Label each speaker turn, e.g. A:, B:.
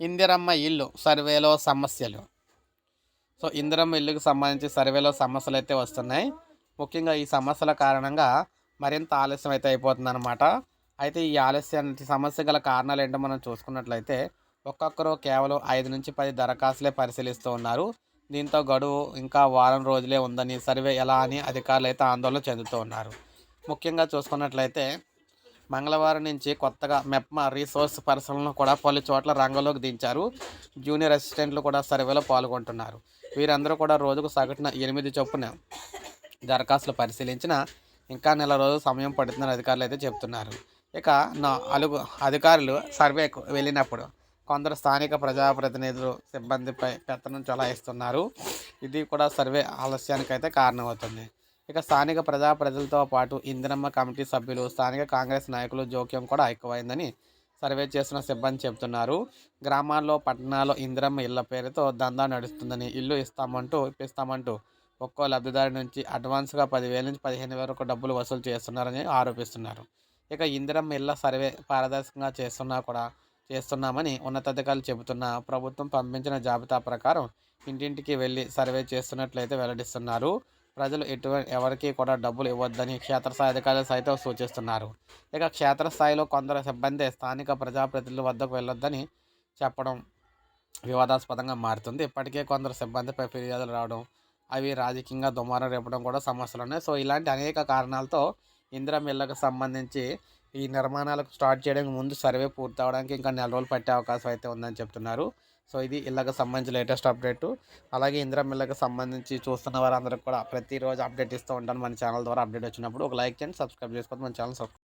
A: ఇందిరమ్మ ఇల్లు సర్వేలో సమస్యలు. సో ఇందిరమ్మ ఇల్లుకి సంబంధించి సర్వేలో సమస్యలు అయితే వస్తున్నాయి. ముఖ్యంగా ఈ సమస్యల కారణంగా మరింత ఆలస్యం అయితే అయిపోతుంది అనమాట అయితే ఈ ఆలస్యానికి సమస్య గల కారణాలు ఏంటో మనం చూసుకున్నట్లయితే ఒక్కొక్కరు కేవలం ఐదు నుంచి పది దరఖాస్తులే పరిశీలిస్తూ ఉన్నారు. దీంతో గడువు ఇంకా వారం రోజులే ఉందని సర్వే ఎలా అని అధికారులు అయితే ఆందోళన చెందుతూ ఉన్నారు. ముఖ్యంగా చూసుకున్నట్లయితే మంగళవారం నుంచి కొత్తగా మెప్మా రీసోర్స్ పర్సన్లను కూడా పలు చోట్ల రంగంలోకి దించారు. జూనియర్ అసిస్టెంట్లు కూడా సర్వేలో పాల్గొంటున్నారు. వీరందరూ కూడా రోజుకు సగటున ఎనిమిది చొప్పున దరఖాస్తులు పరిశీలించిన ఇంకా నెల రోజులు సమయం పడుతుందని అధికారులు అయితే చెప్తున్నారు ఇక నా అలుగు అధికారులు సర్వేకు వెళ్ళినప్పుడు కొందరు స్థానిక ప్రజాప్రతినిధులు సిబ్బందిపై పెత్తనం చలాయిస్తున్నారు. ఇది కూడా సర్వే ఆలస్యానికి అయితే కారణమవుతుంది. ఇక స్థానిక ప్రజలతో పాటు ఇందిరమ్మ కమిటీ సభ్యులు స్థానిక కాంగ్రెస్ నాయకులు జోక్యం కూడా ఎక్కువైందని సర్వే చేస్తున్న సిబ్బంది చెబుతున్నారు. గ్రామాల్లో పట్టణాల్లో ఇందిరమ్మ ఇళ్ళ పేరుతో దందా నడుస్తుందని ఇల్లు ఇస్తామంటూ ఇప్పిస్తామంటూ ఒక్కో లబ్ధిదారు నుంచి అడ్వాన్స్గా పదివేల నుంచి పదిహేను వేల వరకు డబ్బులు వసూలు చేస్తున్నారని ఆరోపిస్తున్నారు. ఇక ఇందిరమ్మ ఇళ్ళ సర్వే పారదర్శకంగా చేస్తున్నా కూడా చేస్తున్నామని ఉన్నతాధికారులు చెబుతున్న ప్రభుత్వం పంపించిన జాబితా ప్రకారం ఇంటింటికి వెళ్ళి సర్వే చేస్తున్నట్లయితే వెల్లడిస్తున్నారు. ప్రజలు ఎటువంటి ఎవరికి కూడా డబ్బులు ఇవ్వద్దని క్షేత్రస్థాయి అధికారులు సైతం సూచిస్తున్నారు. ఇక క్షేత్రస్థాయిలో కొందరు సిబ్బంది స్థానిక ప్రజాప్రతినిధుల వద్దకు వెళ్ళొద్దని చెప్పడం వివాదాస్పదంగా మారుతుంది. ఇప్పటికే కొందరు సిబ్బందిపై ఫిర్యాదులు రావడం అవి రాజకీయంగా దుమారం రేపడం కూడా సమస్యలు ఉన్నాయి. సో ఇలాంటి అనేక కారణాలతో ఇందిరా మిల్లకు సంబంధించి ఈ నిర్మాణాలకు స్టార్ట్ చేయడానికి ముందు సర్వే పూర్తవడానికి ఇంకా నెల రోజులు పట్టే అవకాశం అయితే ఉందని చెప్తున్నారు. సో ఇది ఇళ్ళకి సంబంధించి లేటెస్ట్ అప్డేట్. అలాగే ఇందిరా మిల్లకి సంబంధించి చూస్తున్న వారందరికీ కూడా ప్రతిరోజు అప్డేట్ ఇస్తూ ఉంటాను. మన ఛానల్ ద్వారా అప్డేట్ వచ్చినప్పుడు ఒక లైక్ చేయండి సబ్స్క్రైబ్ చేసుకోండి. మన ఛానల్ సబ్స్క్రైబ్